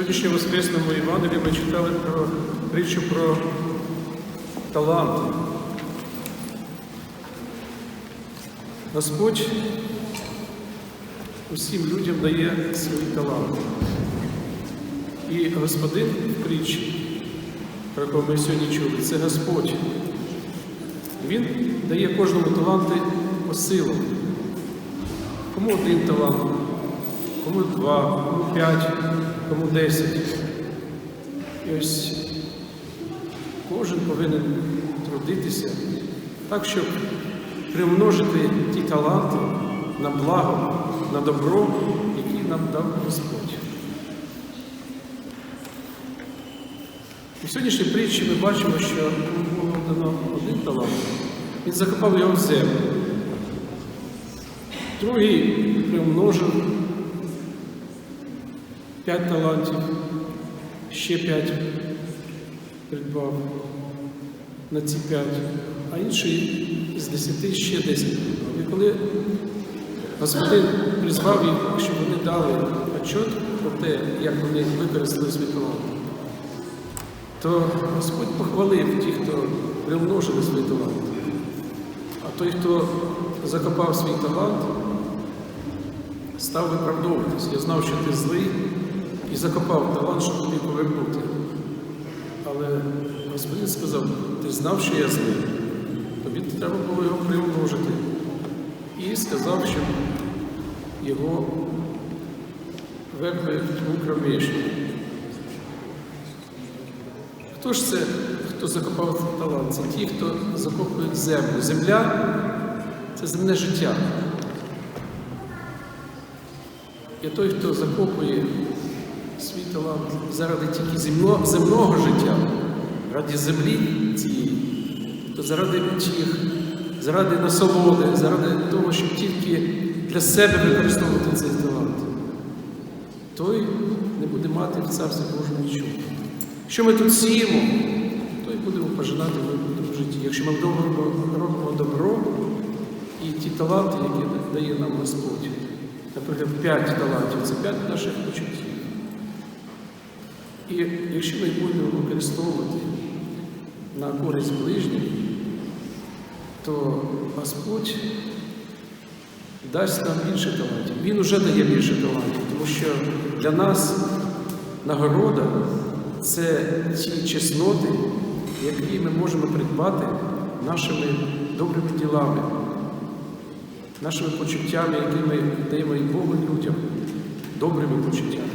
Сьогоднішньому Воскресному Євангелії ми читали про притчу про таланти. Господь усім людям дає свої таланти. І Господин в притчі, про якого ми сьогодні чули, це Господь. Він дає кожному таланти по силам. Кому один талант, кому два, кому п'ять, кому десять. І ось кожен повинен трудитися так, щоб примножити ті таланти на благо, на добро, які нам дав Господь. У сьогоднішній притчі ми бачимо, що було дано один талант, він закопав його в землю. Другий примножив п'ять талантів, ще п'ять придбав на ці п'ять, а інший з десяти ще десять придбав. І коли Господин призвав їх, щоб вони дали отчет про те, як вони використали свій талант, то Господь похвалив тих, хто примножили свій талант. А той, хто закопав свій талант, став виправдовуватись. Я знав, що ти злий і закопав талант, щоб тобі повернути. Але Господин сказав, ти знав, що я злий, тобі треба було його примножити. І сказав, щоб його вергли в тьму. Хто ж це, хто закопав талант? Це ті, хто закопують землю. Земля це земне життя. І той, хто закопує талант заради тільки земно, земного життя, ради землі цієї, то заради тих, заради насолоди, заради того, щоб тільки для себе використовувати цей талант, той не буде мати в Царстві Божому нічого. Якщо ми тут сіємо, то й будемо пожинати в житті. Якщо ми вдома робимо добро і ті таланти, які дає нам Господь, наприклад, п'ять талантів це п'ять наших почуттів. І якщо ми будемо використовувати на користь ближніх, то Господь дасть нам більше талантів. Він уже дає більше талантів, тому що для нас нагорода це ті чесноти, які ми можемо придбати нашими добрими ділами, нашими почуттями, які ми даємо і Богу людям, добрими почуттями.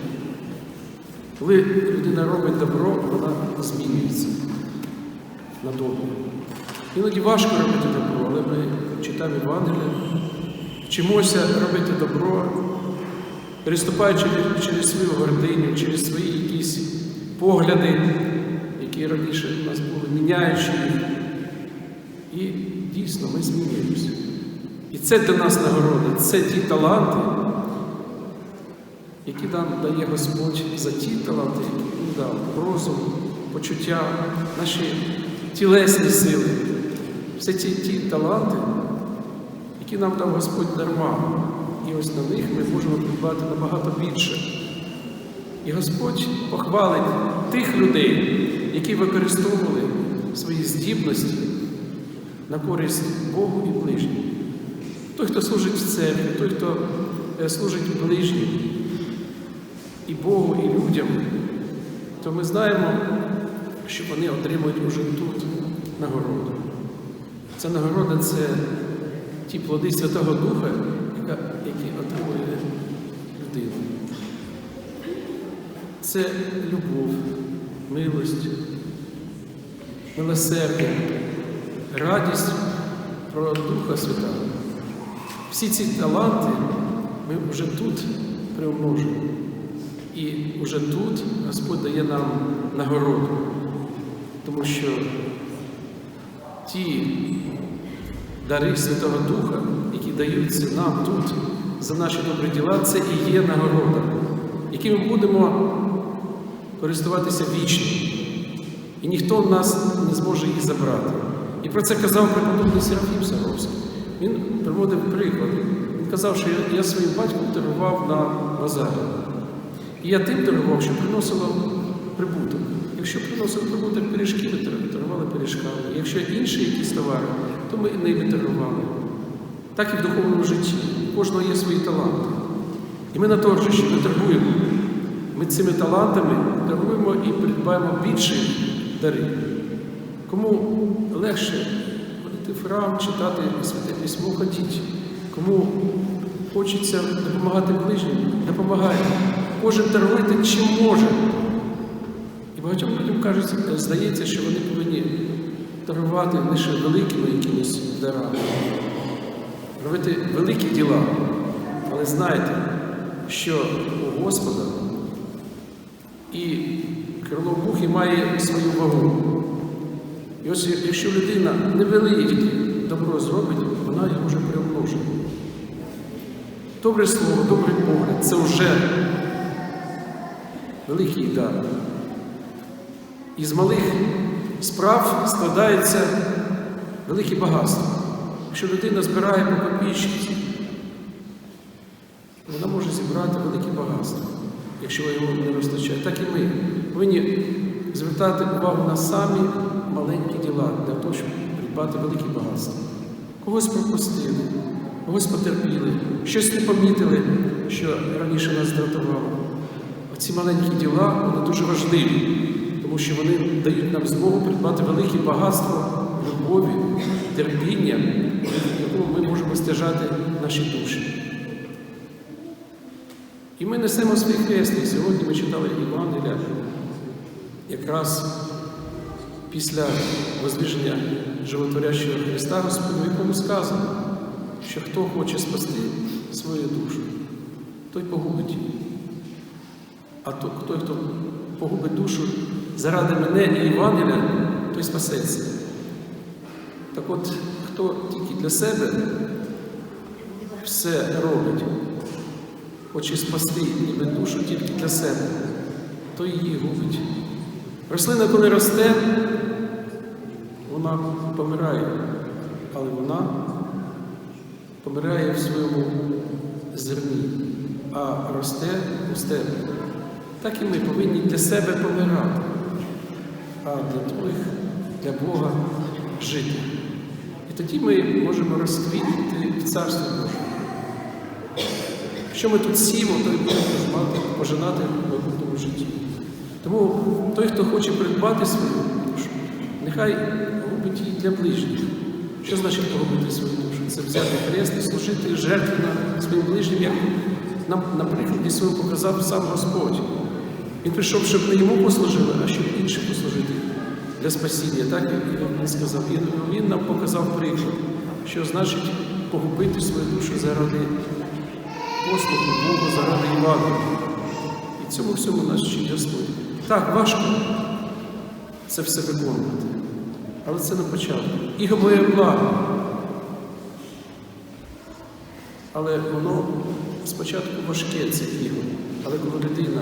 Коли людина робить добро, вона змінюється на добре. Іноді важко робити добро, але ми читаємо Євангелія, вчимося робити добро, переступаючи через свою гординю, через свої якісь погляди, які раніше у нас були, міняючи їх. І дійсно ми змінюємося. І це для нас нагорода, це ті таланти, які нам дає Господь за ті таланти, які Він дав, розум, почуття, наші тілесні сили. Все ці ті таланти, які нам дав Господь дарма. І ось на них ми можемо придбати набагато більше. І Господь похвалить тих людей, які використовували свої здібності на користь Богу і ближнім. Той, хто служить в церкві, той, хто е, служить ближнім і Богу, і людям, то ми знаємо, що вони отримують уже тут нагороду. Ця нагорода це ті плоди Святого Духа, які отримує людина. Це любов, милость, милосердя, радість про Духа Святого. Всі ці таланти ми вже тут приумножуємо. І вже тут Господь дає нам нагороду, тому що ті дари Святого Духа, які даються нам тут за наші добрі діла, це і є нагорода, якими ми будемо користуватися вічно. І ніхто нас не зможе їх забрати. І про це казав преподобний Серафім Саровський. Він приводив приклад. Він казав, що я своїм батьком торгував на базарі. І я тим торгував, що приносило прибуток. Якщо приносило прибуток пиріжки, ми торгували пиріжками. Якщо інші якісь товари, то ми ними торгували. Так і в духовному житті. У кожного є свої таланти. І ми на торжищі ми торгуємо. Ми цими талантами торгуємо і придбаємо більші дари. Кому легше ходити в храм, читати святе письмо, ходіть. Кому хочеться допомагати ближнім, допомагайте. Кожен торгуйте чим може. І багатьом людям кажуть, здається, що вони повинні торгувати лише великими якимись дарами, робити великі діла. Але знайте, що у Господа і крило мухи має свою вагу. І ось якщо людина невелике добро зробить, вона його вже приумножить. Добре слово, добрий погляд це вже великий дар. Із малих справ складається велике багатство. Якщо людина збирає по копійчиці, вона може зібрати велике багатство, якщо його не вистачає. Так і ми повинні звертати увагу на самі маленькі діла для того, щоб придбати велике багатство. Когось пропустили, когось потерпіли, щось не помітили, що раніше нас дратувало. Оці маленькі діла вони дуже важливі, тому що вони дають нам змогу придбати велике багатство любові, терпіння, в якому ми можемо стяжати наші душі. І ми несемо свій хрест. Сьогодні ми читали Євангелія якраз після воздвиження животворящого Христа Господу, в якому сказано, що хто хоче спасти свою душу, той погубить. А то, той, хто погубить душу заради мене і Євангелія, той спасеться. Так от, хто тільки для себе все робить, хоче спасти ніби душу тільки для себе, то її губить. Рослина, коли росте, вона помирає, але вона помирає в своєму зерні, а росте у стебі. Так і ми повинні для себе помирати, а для твоїх, для Бога жити. І тоді ми можемо розквітнути в Царстві Божому. Що ми тут сімо, то й будемо пожинати, пожинати в майбутньому житті. Тому той, хто хоче придбати свою душу, нехай губить її для ближніх. Що значить погубити свою душу? Це взяти хрест і служити жертвенно своїм ближнім, як нам на прикладі своєму показав сам Господь. Він прийшов, щоб не йому послужили, а щоб іншим послужити для спасіння. Так як він сказав. Він, він нам показав приклад, що значить погубити свою душу заради послуху Богу, заради Івана. І цьому всьому нас вчить Господь. Так, важко це все виконувати. Але це на початку. Іго моє благо. Але воно спочатку важке, це іго. Але коли людина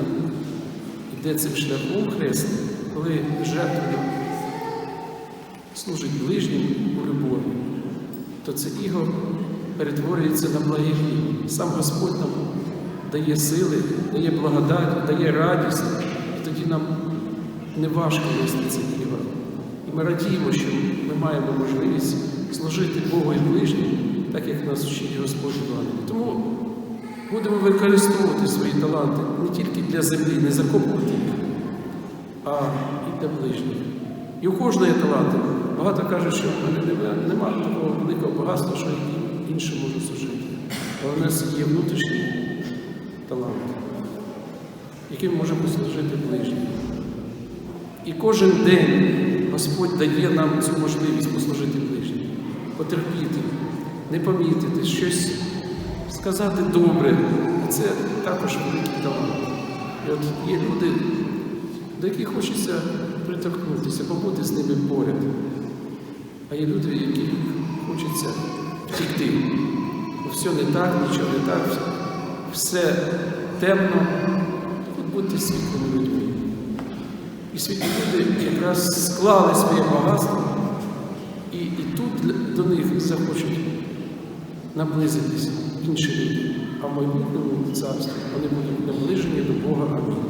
йде цим шляхом хресний, коли жертвою служить ближнім у любові, то це іго перетворюється на благовіння. Сам Господь нам дає сили, дає благодать, дає радість, і тоді нам не важко нести це іго. І ми радіємо, що ми маємо можливість служити Богу і ближнім, так як нас вчить Господь Іван. Тому будемо використовувати свої таланти не тільки для землі, не закопувати їх, а і для ближніх. І у кожного є таланти. Багато кажуть, що в мене немає, такого великого багатства, що і іншим можу служити. Але у нас є внутрішній талант, яким можемо служити ближнім. І кожен день Господь дає нам цю можливість послужити ближнім, потерпіти, не помітити, щось сказати добре. Це також великий талант. І от є люди, до яких хочеться приторкнутися, побути з ними поряд. А є люди, які хочеться втікти. Все не так, нічого не так, все темно. От будьте світлими людьми. І світлі люди якраз склали своє багатство, і, і тут до них захочуть наблизитись інші люди, а в майбутньому царстві вони будуть наближені до Бога. Амінь.